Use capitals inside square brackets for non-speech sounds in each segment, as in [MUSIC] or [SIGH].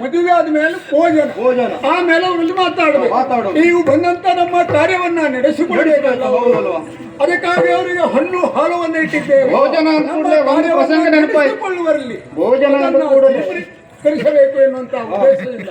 ಮದುವೆ ಆದ್ಮೇಲೆ ಭೋಜನ. ಭೋಜನ. ಆಮೇಲೆ ಅವರಲ್ಲಿ ಮಾತಾಡೋದು. ಮಾತಾಡೋದು. ನೀವು ಬಂದಂತ ನಮ್ಮ ಕಾರ್ಯವನ್ನ ನಡೆಸಿಕೊಳ್ಳಬೇಕಲ್ಲ ಹೌದಲ್ವಾ? ಅದಕ್ಕಾಗಿ ಅವರಿಗೆ ಹಣ್ಣು ಹಾಲವನ್ನು ಇಟ್ಟಿದ್ದೇವೆ. ಭೋಜನ. ನಡೆಸಿಕೊಳ್ಳುವರಲ್ಲಿ ಭೋಜನ ಕರಿಸಬೇಕು ಎನ್ನುವಂತ ಉದ್ದೇಶದಿಂದ.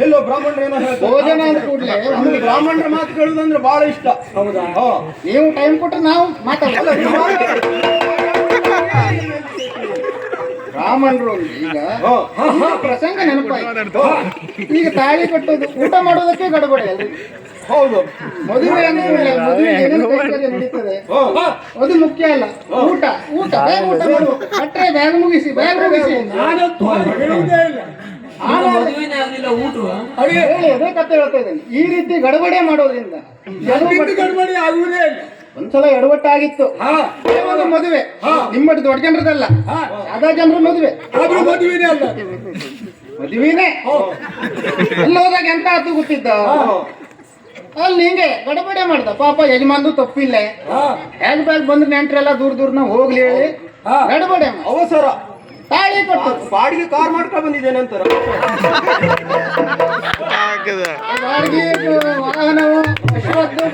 ನಿಲ್ಲೋ ಬ್ರಾಹ್ಮಣರು ಏನೋ ಹೇಳ್ತಾರೆ. ಭೋಜನ ಅಂದ ಕೂಡಲೇ ನಮ್ಗೆ ಬ್ರಾಹ್ಮಣರ ಮಾತು ಕೇಳುದಂದ್ರೆ ಬಹಳ ಇಷ್ಟ. ಹೌದಾ? ನೀವು ಟೈಮ್ ಕೊಟ್ಟರೆ ನಾವು ಮಾತಾಡಲ್ಲ ಬ್ರಾಹ್ಮಣರು ಈಗ ಹಾ. ಪ್ರಸಂಗ ನೆನಪಾಯ್ತು. ಈಗ ತಾಳಿ ಕಟ್ಟೋದು ಊಟ ಮಾಡೋದಕ್ಕೆ ಗಡಬಡೆ ಎಲ್ರಿಗೂ. ಹೌದು. ಮದುವೆ ಅಂದ್ರೆ ಮದುವೆ ಏನೇನು ಕೈಂಕರ್ಯ ನಡೀತದೆ. ಹಾ. ಅದು ಮುಖ್ಯ ಅಲ್ಲ. ಊಟ ಊಟ ಬೇಗ ಊಟ ಮಾಡುವ ಕಟ್ರೆ ಬೇಗ ಮುಗಿಸಿ ಬೇಗ ಮುಗಿಸಿ. ಅದೇ ಕಥೆ ಹೇಳ್ತಾ ಇದ್ದೇನೆ. ಈ ರೀತಿ ಗಡಬಡೆ ಮಾಡೋದ್ರಿಂದ ಗಡಬಡಿ ಆಗುವುದೇ ಇಲ್ಲ. ಒಂದ್ಸಲ ಎಡವಟ್ಟಾಗಿತ್ತು. ಒಂದು ಮದುವೆ. ನಿಮ್ಮ ದೊಡ್ಡ ಜನರದಲ್ಲ. ಅದ ಜನರ ಮದುವೆ. ಆದ್ರೂ ಮದುವೆನೇ ಅಲ್ಲ. ಮದುವೆನೇ? ಅಲ್ಲಿ ಹೋದಾಗ ಎಂತ ಆತು ಗೊತ್ತಿದ್ದ? ಅಲ್ಲಿ ಹಿಂಗೆ ಗಡಬಡೆ ಮಾಡ್ದ. ಪಾಪ ಯಜಮಾನ್ದು ತಪ್ಪಿಲ್ಲ. ಹೇಗ್ ಬ್ಯಾಗ್ ಬಂದ್ರೆ ನೆಂಟ್ರೆಲ್ಲ ದೂರ ದೂರ ನಾವು ಹೋಗ್ಲಿ ಹೇಳಿ. ಗಡಬಡೆ. ಅವಸರ. ತಾಳಿ ಕೊಟ್ಟು. ಬಾಡಿಗೆ ಕಾರ್ ಮಾಡ್ಕೊಂಡು ಬಂದಿದ್ದೇನೆ ಅಂತಾರ ಬಾಡಿಗೆ ವಾಹನವು ಅಶ್ವದ್ದು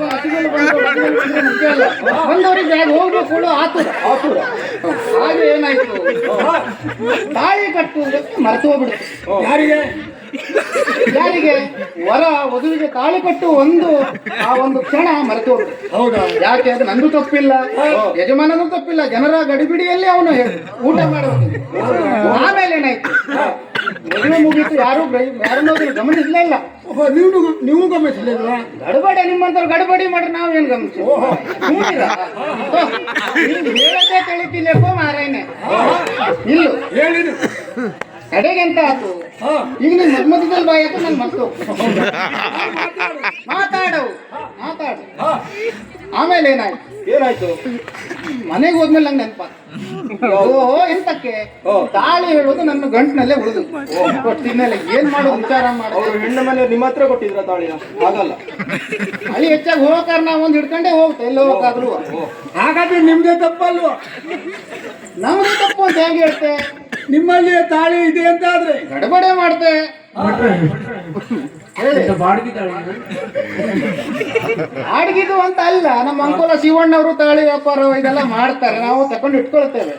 ಬಂದವರಿಗೆ ಹೋಗ್ಬೇಕು ಆತುರ ಆತುರ ಹಾಗೆ ಏನಾಯ್ತು? ತಾಳಿ ಕಟ್ಟುವುದಕ್ಕೆ ಮರೆತು ಹೋಗ್ಬಿಡುತ್ತೆ ಯಾರಿಗೆ? ಯಾರಿಗೆ? ವರ ವಧುವಿಗೆ ತಾಳಿ ಕಟ್ಟು ಒಂದು ಆ ಒಂದು ಕ್ಷಣ ಮರೆತು ಹೌದಾ? ಯಾಕೆ ಅದು ನಂದು ತಪ್ಪಿಲ್ಲ? ಯಜಮಾನನೂ ತಪ್ಪಿಲ್ಲ ಜನರ ಗಡಿಬಿಡಿಯಲ್ಲಿ ಅವನು ಊಟ ಮಾಡೋದು ಆಮೇಲೆ ಏನಾಯ್ತು? ಮದುವೆ ಮುಗೀತು ಯಾರು ಯಾರನ್ನೂ ಗಮನಿಸಲೇ ಇಲ್ಲ. ಓಹೋ, ನೀವು ನೀವು ಗಮನಿಸಲಿಲ್ಲ ಗಡಬಡಿ ನಿಮ್ಮಂತವ್ರು ಗಡಬಡಿ ಮಾಡ್ರಿ ನಾವೇನ್ ಗಮನಿಸ್ತೀವಿ? ಹೇಳದೆ ತಿಳಿತಿಲ್ಲಪ್ಪ ಮಾರಾಯನೆ ಇಲ್ಲ. ಹೇಳಿನು ಕಡೆಗೆ ಎಂತ ಆತು? ಈಗ ನೀನ್ ಮಧ್ಯದಲ್ಲಿ ಬಾಯಕ ನನ್ ಮರ್ತು ಮಾತಾಡವು ಮಾತಾಡು. ಹಾ. ಆಮೇಲೆ ಏನಾಯ್ತು? ಏನಾಯ್ತು? ಮನೆಗೆ ಹೋದ್ಮೇಲೆ ನಂಗೆ ನೆನಪ ಓಹೋ ಎಂತಕ್ಕೆ? ತಾಳಿ ಹೇಳೋದು ನನ್ನ ಗಂಟಿನಲ್ಲೇ ಉಳಿದು. ಕೊಟ್ಟಿದ್ಮೇಲೆ ಏನ್ ಮಾಡೋದು? ವಿಚಾರ ಮಾಡೋದು? ಹೆಣ್ಣು ಮನೆ ನಿಮ್ಮ ಹತ್ರ ಕೊಟ್ಟಿದ್ರ ತಾಳಿನ ಹಾಗಲ್ಲ. ಅಲ್ಲಿ ಹೆಚ್ಚಾಗಿ ಹೋಗಾರ ನಾವು ಒಂದು ಹಿಡ್ಕೊಂಡೇ ಹೋಗ್ತೆ ಎಲ್ಲ ಹೋಗಾದ್ರು ಹಾಗಾದ್ರೆ ನಿಮ್ದೇ ತಪ್ಪಲ್ವ? ನಮ್ದು ತಪ್ಪು ಅಂತ ಹೆಂಗೆ ಹೇಳ್ತೆ? ನಿಮ್ಮಲ್ಲಿ ತಾಳಿ ಇದೆ ಅಂತ ಆದ್ರೆ ಗಡಬಡೆ ಮಾಡ್ತೆ ಅಡಗಿದು ಬಾಡಿಗೆ ತಾಳಿ ಅಡ್ಗಿದು ಅಂತ ಅಲ್ಲ ನಮ್ಮ ಅಂಕೋಲ ಶಿವಣ್ಣವರು ತಾಳಿ ವ್ಯಾಪಾರ ಇದೆಲ್ಲ ಮಾಡ್ತಾರೆ ನಾವು ತಕೊಂಡು ಇಟ್ಕೊಳ್ತೇವೆ.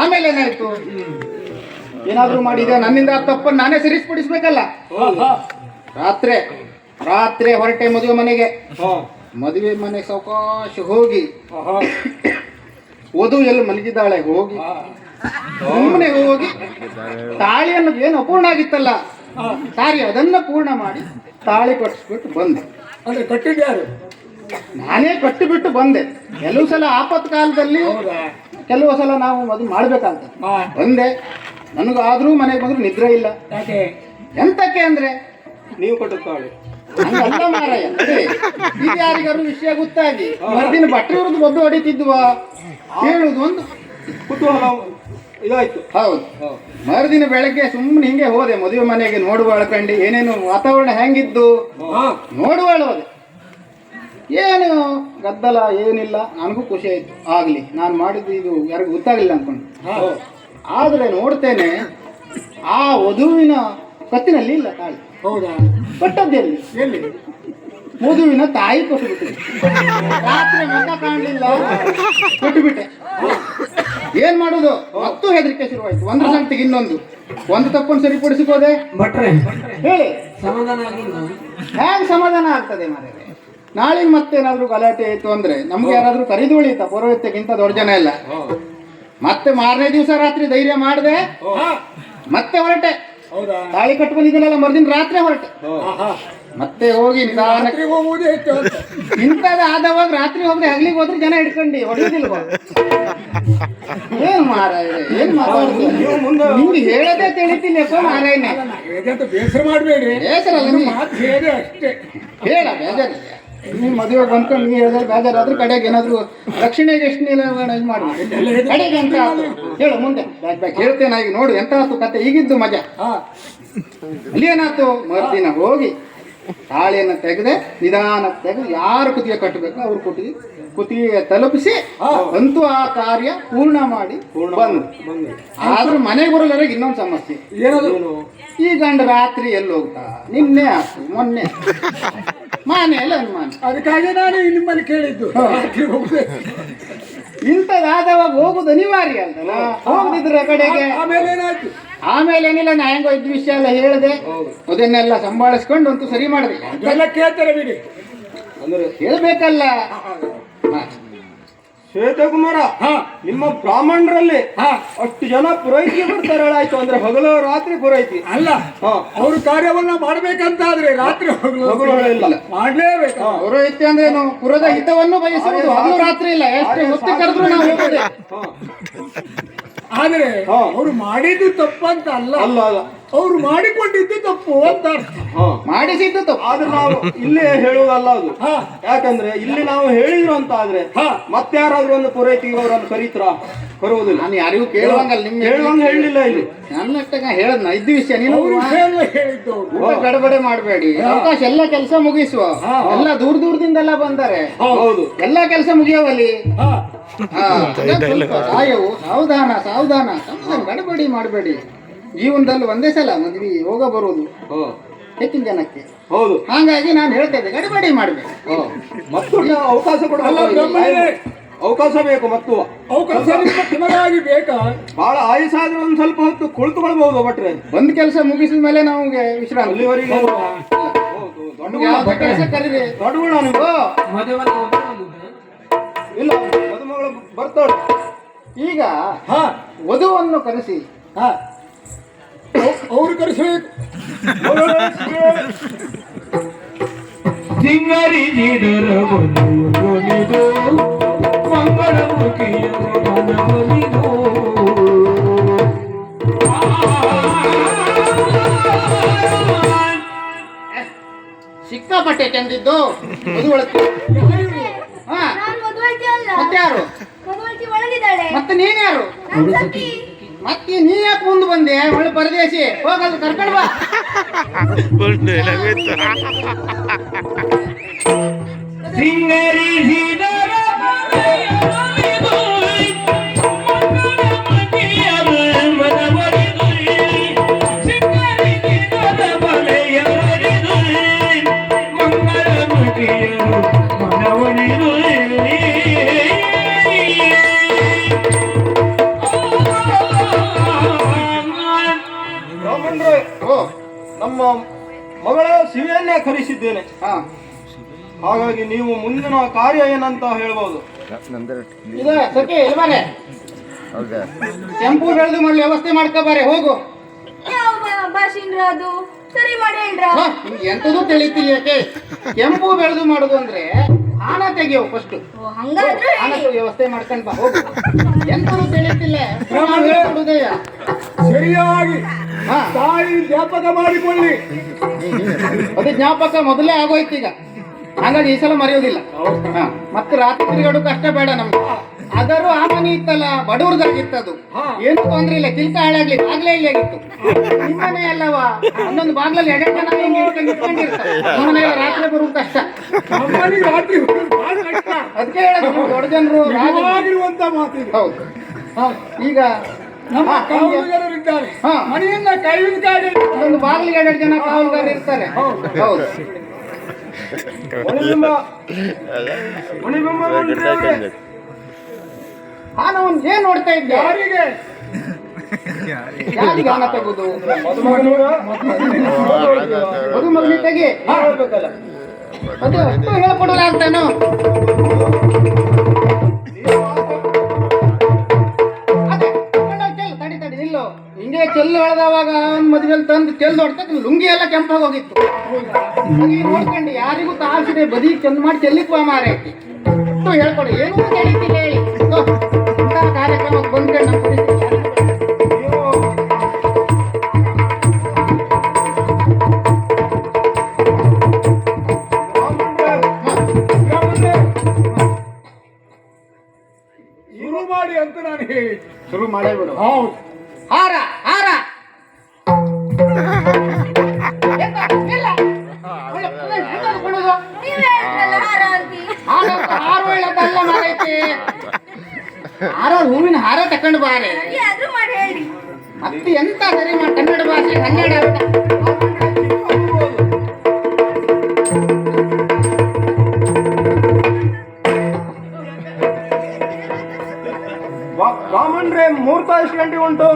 ಆಮೇಲೆ ಏನಾಯ್ತು? ಏನಾದ್ರೂ ಮಾಡಿದ ನನ್ನಿಂದ ತಪ್ಪ ತಪ್ಪನ್ನು ನಾನೇ ಸರಿಸ್ಪಡಿಸ್ಬೇಕಲ್ಲ ರಾತ್ರಿ ರಾತ್ರಿ ಹೊರಟೆ ಮದುವೆ ಮನೆಗೆ. ಹಾ ಮದುವೆ ಮನೆ ಸಾವಕಾಶ ಹೋಗಿ. ಓದು ವಧು ಎಲ್ಲಿ ಮಲಗಿದ್ದಾಳೆ ಹೋಗಿ. ಸುಮ್ಮನೆ ಹೋಗಿ ತಾಳಿ ಅನ್ನೋದು ಏನು ಅಪೂರ್ಣ ಆಗಿತ್ತಲ್ಲ ಸಾರಿ ಅದನ್ನ ಪೂರ್ಣ ಮಾಡಿ ತಾಳಿ ಕಟ್ಟಿಸ್ಬಿಟ್ಟು ಬಂದೆ. ಅಂದ್ರೆ ಕಟ್ಟಿದ್ಯಾರು ನಾನೇ ಕಟ್ಟಿಬಿಟ್ಟು ಬಂದೆ. ಕೆಲವು ಸಲ ಆಪತ್ ಕಾಲದಲ್ಲಿ ಹೌದಾ? ಕೆಲವು ಸಲ ನಾವು ಅದು ಮಾಡ್ಬೇಕಂತ ಬಂದೆ. ನನಗಾದ್ರೂ ಮನೆಗೆ ಬಂದ್ರು ನಿದ್ರೆ ಇಲ್ಲ. ಯಾಕೆ? ಎಂತಕ್ಕೆ ಅಂದ್ರೆ ನೀವು ಕೊಟ್ಟಿರ್ತಾಳೆ ಮಾರಾಯ. ಇದು ಯಾರಿಗಾರು ವಿಷಯ ಗೊತ್ತಾಗಿ ಮರ್ದಿನ ಬಟ್ಟೆ ಹೊರದು ಬೊಬ್ಬೆ ಹೊಡಿತಿದ್ವಾ ಹೇಳುದು ಒಂದು. ಕುತೂಹಲ ಇದಾಯ್ತು. ಹೌದು. ಮರುದಿನ ಬೆಳಗ್ಗೆ ಸುಮ್ಮನೆ ಹಿಂಗೆ ಹೋದೆ. ಮದುವೆ ಮನೆಗೆ ನೋಡುವ ಅಳ್ಕಂಡು ಏನೇನು ವಾತಾವರಣ ಹೆಂಗಿದ್ದು ನೋಡುವಾಳು ಹೋದೆ. ಏನು ಗದ್ದಲ ಏನಿಲ್ಲ. ನನಗೂ ಖುಷಿ ಆಯ್ತು. ಆಗ್ಲಿ. ನಾನು ಮಾಡಿದ್ದು ಇದು ಯಾರಿಗೂ ಗೊತ್ತಾಗಲಿಲ್ಲ ಅನ್ಕೊಂಡು. ಆದ್ರೆ ನೋಡ್ತೇನೆ ಆ ವಧುವಿನ ಕತ್ತಿನಲ್ಲಿ ಇಲ್ಲ ತಾಳಿ ಹೌದಾ? ಕಟ್ಟದ್ದೆಲ್ಲಿ ಎಲ್ಲಿ? ವಧುವಿನ ತಾಯಿ ಕೊಟ್ಟುಬಿಟ್ಟು ರಾತ್ರಿ ಕಾಣಲಿಲ್ಲ. ಕೊಟ್ಟುಬಿಟ್ಟೆ ಏನ್ ಮಾಡುದು? ಹತ್ತು ಹೆದರಿಕೆ ಶುರುವಾಯ್ತು. ಒಂದು ಸಂಗತಿಗೆ ಇನ್ನೊಂದು. ಒಂದು ತಪ್ಪನ್ನು ಸರಿಪಡಿಸಿಕೋದೆ ಭಟ್ರೆ ಹೇಳಿ. ಸಮಾಧಾನ ಆಗಿಲ್ಲ? ಹ್ಯಾಂಗ್ ಸಮಾಧಾನ ಆಗ್ತದೆ ನಾಳೆ ಮತ್ತೆ ಮತ್ತೇನಾದ್ರೂ ಗಲಾಟೆ ಆಯ್ತು ಅಂದ್ರೆ ನಮ್ಗೆ ಯಾರಾದ್ರೂ ಕರಿದು ಉಳಿತ ದೊಡ್ಡ ಜನ ಇಲ್ಲ ಮತ್ತೆ ಮಾರನೇ ದಿವಸ ರಾತ್ರಿ ಧೈರ್ಯ ಮಾಡಿದೆ? ಮತ್ತೆ ಹೊರಟೆ. ತಾಳಿ ಕಟ್ಟು ಬಂದಿದ್ದನಲ್ಲ ಮರ್ದಿನ ರಾತ್ರಿ ಹೊರಟೆ. ಮತ್ತೆ ಹೋಗಿ ನಿಧಾನಕ್ಕೆ ಹೋಗುವುದೇ ಹೆಚ್ಚು ಇಂಥದ್ದು ಆದವಾಗ ರಾತ್ರಿ ಹೋದ್ರೆ ಹಗ್ಲಿಗೆ ಹೋದ್ರೆ ಜನ ಹಿಡ್ಕೊಂಡು ಹೊಡೆಯೋದಿಲ್ವ? ಏನ್ ಮಾರಾಯ ಏನ್ ಮುಂದೆ ನಿಮ್ಗೆ ಹೇಳದೆ ತಿಳಿತೀನಿ ಮಾರಾಯನೆ. ಹೇಗಂತ ಬೇಸರ ಮಾಡಬೇಡಿ ಬೇಸರ. ಮಾತು ಹೇಳಿ ಅಷ್ಟೇ. ಹೇಳ ಬೇಜಾರ ನಿಮ್ಮ ಮದುವೆ ಬಂದ್ಕೊಂಡು ನೀ ಹೇಳಿದ್ರೆ ಬೇಜಾರಾದ್ರೆ ಕಡೆಗೆ ಏನಾದ್ರು ದಕ್ಷಿಣೆಗೆ ಎಷ್ಟು ನೀಲ ಇದು ಮಾಡಿ. ಕಡೆಗೆ ಅಂತ ಹೇಳು ಮುಂದೆ. ಹೇಳ್ತೇನೆ ಈಗ ನೋಡು ಎಂತ ಆತು ಕತೆ? ಈಗಿದ್ದು ಮಜಾ. ಅಲ್ಲಿ ಏನಾಯ್ತು ಮರುದಿನ ಹೋಗಿ. ತಾಳಿಯನ್ನು ತೆಗೆದೆ ನಿಧಾನ ತೆಗೆದು ಯಾರು ಕುತ್ತಿಗೆ ಕಟ್ಟಬೇಕು ಅವ್ರ ಕುತ್ತಿಗೆ ಕುತ್ತಿಗೆ ತಲುಪಿಸಿ ಅಂತೂ ಆ ಕಾರ್ಯ ಪೂರ್ಣ ಮಾಡಿ ಬಂದು. ಆದ್ರೂ ಮನೆಗೆ ಬರಲ್ಲ ಇನ್ನೊಂದು ಸಮಸ್ಯೆ. ಏನದು? ಈ ಗಂಡ ರಾತ್ರಿ ಎಲ್ಲಿ ಹೋಗ್ತಾ? ನಿನ್ನೆ ಆಯ್ತು ಮೊನ್ನೆ. [LAUGHS] ಮನೆಯಲ್ಲಿ ಅನುಮಾನ. ಅದಕ್ಕಾಗಿ ನಾನು ನಿಮ್ಮಲ್ಲಿ ಕೇಳಿದ್ದು. ಇಂಥದಾದವಾಗ ಹೋಗುದು ಅನಿವಾರ್ಯ ಅಂತಲ್ಲ ಹೋಗದಿದ್ರ ಕಡೆಗೆ? ಆಮೇಲೆ ಏನಾಯ್ತು? ಆಮೇಲೆ ಏನಿಲ್ಲ ನಾ ಹೆಂಗೋ ಇದ್ ವಿಷಯ ಎಲ್ಲ ಹೇಳಿದೆ. ಅದನ್ನೆಲ್ಲ ಸಂಭಾಳಿಸ್ಕೊಂಡು ಅಂತೂ ಸರಿ ಮಾಡಿದೆ. ಕೇಳ್ತಾರೆ ಬಿಡಿ. ಅಂದ್ರೆ ಹೇಳ್ಬೇಕಲ್ಲ. ಶ್ವೇತಕುಮಾರ ಹಾ. ನಿಮ್ಮ ಬ್ರಾಹ್ಮಣರಲ್ಲಿ ಹಾ. ಅಷ್ಟು ಜನ ಪುರೋಹಿತಿ ಬರ್ತಾರೆ ಹೇಳಾಯ್ತು ಅಂದ್ರೆ ಹಗಲು ರಾತ್ರಿ ಪುರೋಹಿತಿ ಅಲ್ಲ ಹಾ. ಅವ್ರ ಕಾರ್ಯವನ್ನ ಮಾಡ್ಬೇಕಂತ ಆದ್ರೆ ರಾತ್ರಿ ಹಗಲು ಮಾಡ್ಲೇಬೇಕು. ಪೌರೋಹಿತ್ಯ ಅಂದ್ರೇನು ಪುರದ ಹಿತವನ್ನು ಬಯಸುವುದು ಹಗಲು ರಾತ್ರಿ ಇಲ್ಲ ಎಷ್ಟು ಹೊತ್ತು ಕರೆದ್ರು ನಾವು ಹೋಗೋದೆ. ಆದ್ರೆ ಹಾ. ಅವ್ರು ಮಾಡಿದ್ದು ತಪ್ಪಂತ ಅಲ್ಲ. ಅಲ್ಲ ಅಲ್ಲ. ಅವ್ರು ಮಾಡಿಕೊಂಡಿದ್ದು ತಪ್ಪು ಅಂತ ಅರ್ಥ. ಹಾ. ಮಾಡಿಸಿದ್ದು ತಪ್ಪು. ಆದ್ರೆ ನಾವು ಇಲ್ಲಿ ಹೇಳುವುದಲ್ಲ ಅದು. ಹಾ. ಯಾಕಂದ್ರೆ ಇಲ್ಲಿ ನಾವು ಹೇಳಿದ್ರು ಅಂತ ಆದ್ರೆ ಮತ್ತಾರಾದ್ರೂ ಮತ್ತೆ ಯಾರಾದ್ರೂ ಒಂದು ಪೂರೈಕೆ ಅವರನ್ನು ಕರೀತ್ರ? ಬರುವುದಿಲ್ಲ. ನಾನು ಯಾರಿಗೂ ಕೇಳುವಂಗಲ್ಲ ನಿಮ್ಗೆ. ಹೇಳುವಂಗ ಹೇಳಿಲ್ಲ ಇಲ್ಲಿ. ನನ್ನಷ್ಟಗ ಹೇಳದ್ನ? ಇದ್ದ ವಿಷಯ ನೀನು ಊಟ ಗಡಬಡೆ ಮಾಡಬೇಡಿ. ಅವಕಾಶ ಎಲ್ಲ ಕೆಲಸ ಮುಗಿಸುವ. ಎಲ್ಲ ದೂರ ದೂರದಿಂದೆಲ್ಲ ಬಂದರೆ. ಹೌದು. ಎಲ್ಲ ಕೆಲಸ ಮುಗಿಯವಲ್ಲಿ. ಸಾಯವು ಸಾವಧಾನ ಸಾವಧಾನ. ಗಡಬಡಿ ಮಾಡಬೇಡಿ. ಜೀವನದಲ್ಲಿ ಒಂದೇ ಸಲ ಮದುವೆ ಹೋಗ ಬರುವುದು. ಹಾ. ಹೆಚ್ಚಿನ ಜನಕ್ಕೆ. ಹೌದು. ಹಾಗಾಗಿ ನಾನು ಹೇಳ್ತಾ ಇದ್ದೆ ಗಡಬಡಿ ಮಾಡಬೇಕು. ಮತ್ತು ನಾವು ಅವಕಾಶ ಅಲ್ಲ ಬ್ರಹ್ಮನೇ ಅವಕಾಶ ಬೇಕು ಮತ್ತು. ಅವಕಾಶ ನಿಮ್ಮ ನಿಮಗಾಗಿ ಬೇಕಾ? ಬಹಳ ಆಯುಸಾದ್ರೆ ಒಂದ್ ಸ್ವಲ್ಪ ಹೊತ್ತು ಕುಳಿತುಕೊಳ್ಬಹುದು ಭಟ್ರೆ. ಒಂದು ಕೆಲಸ ಮುಗಿಸಿದ ಮೇಲೆ ನಮಗೆ ವಿಶ್ರಾಂತಿ. ಅಲ್ಲಿವರೆಗೆ ಹೌದು, ದೊಡ್ಡ ನಮ್ಗೆ ಕೆಲಸ ಕರೀರಿ. ದೊಡ್ಡ ಗುಣ ಓ, ಒಬ್ಬರು ಇಲ್ಲ ಮದುಮಗಳು ಬರ್ತಾಳೆ. ಈಗ ಹ. ವಧುವನ್ನು ಕರೆಸಿ ಹಾ. ಅವ್ರು ಕರೆಸಬೇಕು ಮನೆಯೊಲಿದು ಮಂಗಳಮುಖಿಯ ಮನವೊಲಿದು ಸಿಕ್ಕಾಪಟ್ಟೆ ಚೆಂದಿದ್ದು ವಧುವಳಕ್ಕೆ ಹಾ ಅಲ್ಲ ಮತ್ತೆ ನೀನ್ಯಾರು ಮತ್ತೆ ನೀ ಯಾಕೆ ಮುಂದೆ ಬಂದೆ? ಒಳ್ಳೆ ಪರದೇಶಿ. ಹೋಗಲ್ಲ ಕರ್ಕೊಂಡ್ ಬಾ. ಸಿಂಗರಿ ಮನೆಯೊಲಿದು ಹಾಗಾಗಿ ನೀವು ಮುಂದಿನ ಕಾರ್ಯ ಏನಂತ ಹೇಳ್ಬೋದು? ಇದು ಸಖಿ ಹೌದಾ? ಕೆಂಪು ಬೆಳೆದು ಮಾಡಲಿ ವ್ಯವಸ್ಥೆ ಮಾಡ್ಕೋಬಾರೆ ಹೋಗು. ಯಾವ ಭಾಷೆನ್ರ ಅದು? ಸರಿ ಮಾಡಿ ಹೇಳ್ರ. ಹಾ, ನಿಮ್ಗೆ ಎಂತದೂ ತಿಳಿತಿಲ್ಲ ಯಾಕೆ? ಕೆಂಪು ಬೆಳೆದು ಮಾಡುದು ಅಂದ್ರೆ ಹಾನ ತೆಗಿಯವು ಫಸ್ಟ್ ಓ, ಹಂಗಾದ್ರೆ ಹಾನ ಹೇಳಿ. ವ್ಯವಸ್ಥೆ ಮಾಡ್ಕೊಂಡ್ ಬಾ ಹೋಗು. ಎಂತದೂ ತಿಳಿತಿಲ್ಲ. ಸರಿಯಾಗಿ ಹಾ. ತಾಯಿ ಜ್ಞಾಪಕ ಮಾಡಿಕೊಳ್ಳಿ. ಅದು ಜ್ಞಾಪಕ ಮೊದಲೇ ಆಗೋಯ್ತು ಈಗ. ಹಾಗಾಗಿ ಈ ಸಲ ಮರೆಯೋದಿಲ್ಲ ಮತ್ತೆ ರಾತ್ರಿ ತಿರುಗಾಡು ಕಷ್ಟ ಬೇಡ ನಮ್ಗೆ. ಅದರೂ ಆ ಮನೆ ಇತ್ತಲ್ಲ ಬಡವ್ರದಾಗಿತ್ತದು ಏನು ತೊಂದ್ರೆ ಇಲ್ಲ ಕಿಲ್ಕ ಹಾಳಾಗ್ಲಿ ಬಾಗ್ಲೇ ಇಲ್ಲಿ ಆಗಿತ್ತು. ನಿಮ್ಮನೆ ಅಲ್ಲವಾ? ಒಂದೊಂದು ಬಾಗ್ಲಲ್ಲಿ ಎಡೆ ಜನ ಮನೆ ರಾತ್ರಿ ಬರುವುದು ಕಷ್ಟ. ಅದಕ್ಕೆ ಹೇಳೋದು ದೊಡ್ಡ ಜನರು ನಿಜವಾಗಿರುವಂತ ಮಾತು ಹೌದು. ಈಗ ನಮ್ಮ. ಕಾವಲುಗಾರರಿದ್ದಾರೆ. ಮನೆಯನ್ನ ಕಾಯುವುದಕ್ಕಾಗಿ ಒಂದೊಂದು ಬಾಗಿಲಿಗೆ ಎರಡು ಜನ ಕಾವಲುಗಾರ ಇರ್ತಾರೆ. ಹೌದು. ಹಾ ನಾವು ಏನ್ ನೋಡ್ತಾ ಇದ್ದೆ ಯಾರಿಗೆ? ಯಾರಿಗೆ ಹಣ ತೆಗುದು? ತೆಗಿ. ಹಾ, ಹೇಳ್ಬೇಕಲ್ಲ ಅದು ಅಷ್ಟು ಹೇಳ್ಕೊಡಲಾಗ್ತಾನು ಮದುವೆಲಿ ತಂದು ತೆಲ್ ಹೊಡ್ತಕ್ಕ ಲುಂಗಿ ಎಲ್ಲ ಕೆಂಪಾಗಿ ಹೋಗಿತ್ತು. ಹಾಗೆ ನೋಡ್ಕೊಂಡು ಯಾರಿಗೂ ತಾಳ್ಸಿದೆ ಬದಿ ಚೆಂದ ಮಾಡಿ ಚೆಲ್ಲಿಕ್ ಬಾ ಮಾರೆ ಹೇಳ್ಕೊಡಿ, ಏನು ತಿಳಿತಿಲ್ಲ ಹೇಳಿ. ಕಾರ್ಯಕ್ರಮಕ್ಕೆ ಬಂದ್ಕೊಂಡು ಹಾರ ಬಲ್ಲ ಮಾಡೈತಿ ಹಾರ ಹೂವಿನ ಹಾರ ತಕೊಂಡು ಬಾರೆ. ಮತ್ತೆ ಎಂತ ಸರಿ ಮಾಡಿ ಕನ್ನಡ ಭಾಷೆ ಕನ್ನಡ ವಾಮನ್ರೆ ಮೂರ್ತ ಎಷ್ಟು ಗಂಟೆ ಉಂಟು?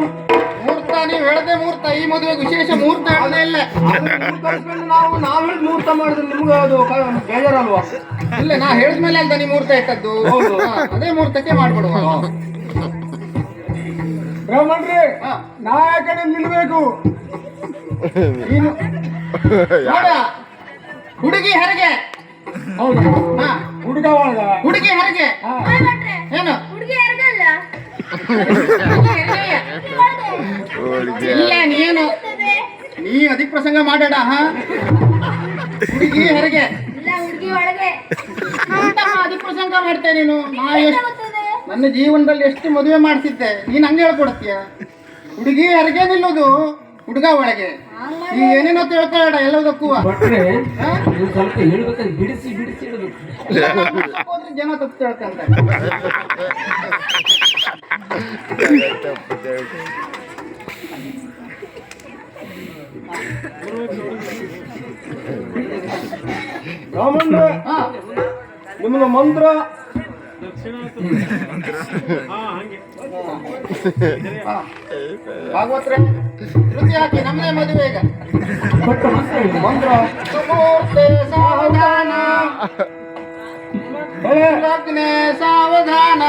ಮುಹೂರ್ತ ನೀವು ಹೇಳದೆ ಮುಹೂರ್ತ ಈ ಮದುವೆಗೆ ವಿಶೇಷ ಮುಹೂರ್ತ ಹೇಳದೆ ಇಲ್ಲ. ನಾವು ನಾವು ಹೇಳಿ ಮುಹೂರ್ತ ಮಾಡಿದ್ರೆ ನಿಮ್ಗೆ ಅದು ಬೇಜಾರಲ್ವಾ? ಇಲ್ಲ ನಾ ಹೇಳಿದ್ಮೇಲೆ ಅಲ್ದ ನೀವು ಮುಹೂರ್ತ ಇಟ್ಟದ್ದು ಹೌದು. ಅದೇ ಮುಹೂರ್ತಕ್ಕೆ ಮಾಡ್ಬಿಡುವ. ಬ್ರಹ್ಮಣ್ರಿ ನಾ ಯಾಕಡೆ ನಿಲ್ಬೇಕು? ನೀನು ನೋಡ ಹುಡುಗಿ ಹೆರಿಗೆ. ಹೌದು. ಹಾ. ಹುಡುಗ ಹುಡುಗಿ ಹೆರಿಗೆ. ಏನು? ಹುಡುಗಿ ಯಾರಿಗಲ್ಲ [LAUGHS] ಹುಡುಗಿ ಹೆರಿಗೆಯ? ಇಲ್ಲ ನೀನು ಇರ್ತದೆ ನೀ ಅಧಿಕ ಪ್ರಸಂಗ ಮಾಡ್ಯಾಡ ಹಾ? ಹುಡುಗಿ ಹೊರಗೆ. ಇಲ್ಲ ಹುಡುಗಿ ಒಳಗೆ. [LAUGHS] ಅಧಿಕ ಪ್ರಸಂಗ ಮಾಡ್ತೇನೆ ನೀನು? ನಾ ಎಷ್ಟು ನನ್ನ ಜೀವನದಲ್ಲಿ ಎಷ್ಟು ಮದುವೆ ಮಾಡ್ತಿದ್ದೆ ನೀನ್ ಹಂಗೆ ಹೇಳ್ಕೊಡ್ತೀಯ ಹುಡುಗಿ ಹೆರಿಗೆ ನಿಲ್ಲೋದು ಹುಡುಗ ಒಳಗೆ. ನೀ ಏನೇನೋ ತಿಳ್ಕೊಳ್ಳೋಣ ಎಲ್ಲದಕ್ಕೂ. ಸ್ವಲ್ಪ ಹೇಳ್ಬೇಕಾದ್ರೆ ಬಿಡಿಸಿ ಬಿಡಿಸಿ ಜನ ತಪ್ಪು ತಿಳ್ಕೊಂತಾರೆ. [LAUGHS] ಹಾ ನಿಮ್ಮನ್ನ ಮಂತ್ರ. ಭಾಗವತ್ರೆ ಶ್ರುತಿ ಹಾಕಿ ನಮ್ಮದೇ ಮದುವೆ ಈಗ. ಕೊಟ್ಟ ಮಂತ್ರ ಸಾವಧಾನ. ಲಗ್ನೆ ಸಾವಧಾನ.